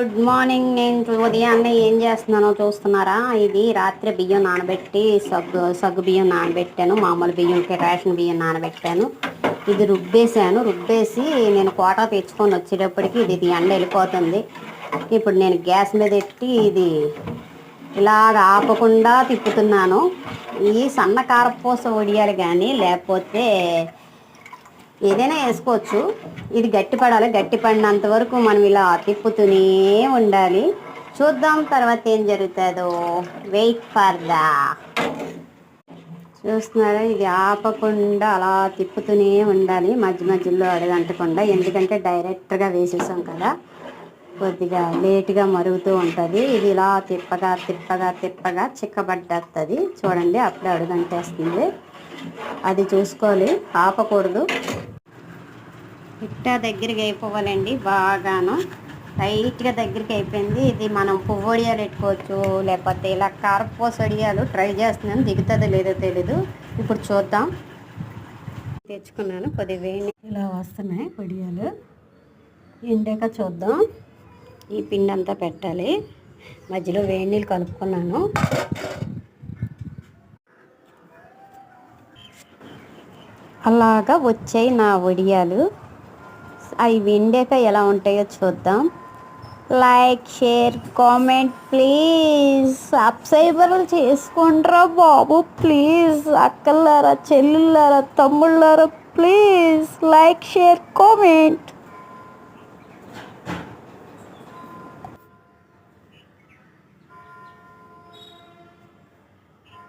Good morning నేను ఉదయాన్నే ఏం చేస్తున్నానో చూస్తున్నారా? ఇది రాత్రి బియ్యం నానబెట్టి సగ్గు సగ్గు బియ్యం నానబెట్టాను. మామూలు బియ్యంకి రేషన్ బియ్యం నానబెట్టాను. ఇది రుబ్బేసాను రుబ్బేసి నేను కోటా తెచ్చుకొని వచ్చేటప్పటికి ఇది ఇది ఎండ వెళ్ళిపోతుంది. ఇప్పుడు నేను గ్యాస్ మీద పెట్టి ఇది ఇలాగ ఆపకుండా తిప్పుతున్నాను. ఈ సన్న కారపూస ఒడియాలి కానీ లేకపోతే ఏదైనా వేసుకోవచ్చు. ఇది గట్టి పడాలి గట్టి పడినంత వరకు మనం ఇలా తిప్పుతూనే ఉండాలి. చూద్దాం తర్వాత ఏం జరుగుతుందో. వెయిట్ ఫర్ దా చూస్తున్నారా? ఇది ఆపకుండా అలా తిప్పుతూనే ఉండాలి. మధ్య మధ్యలో అడగంటకుండా. ఎందుకంటే డైరెక్ట్గా వేసేసాం కదా. కొద్దిగా లేట్గా మరుగుతూ ఉంటుంది. ఇది ఇలా తిప్పగా తిప్పగా తిప్పగా చిక్కబడ్డది చూడండి అప్పుడే అడుగంటేస్తుంది. అది చూసుకోవాలి. ఆపకూడదు. ఇట్టా దగ్గరికి అయిపోవాలండి బాగాను. టైట్గా దగ్గరికి అయిపోయింది. ఇది మనం పువ్వు వడియాలు పెట్టుకోవచ్చు లేకపోతే ఇలా కారపూస వడియాలు ట్రై చేస్తున్నాను. దిగుతుందో లేదో తెలీదు. ఇప్పుడు చూద్దాం. తెచ్చుకున్నాను. కొద్ది వేడి ఇలా వస్తున్నాయి వడియాలు ఎండాక చూద్దాం. ఈ పిండి అంతా పెట్టాలి. మధ్యలో వేడి నీళ్ళు కలుపుకున్నాను. అలాగా వచ్చాయి నా వడియాలు అవి విండాక ఎలా ఉంటాయో చూద్దాం. లైక్ షేర్ కామెంట్ ప్లీజ్ సబ్స్క్రైబర్లు చేసుకుంటారా బాబు ప్లీజ్ అక్కలారా చెల్లులారా తమ్ముళ్ళారా ప్లీజ్ లైక్ షేర్ కామెంట్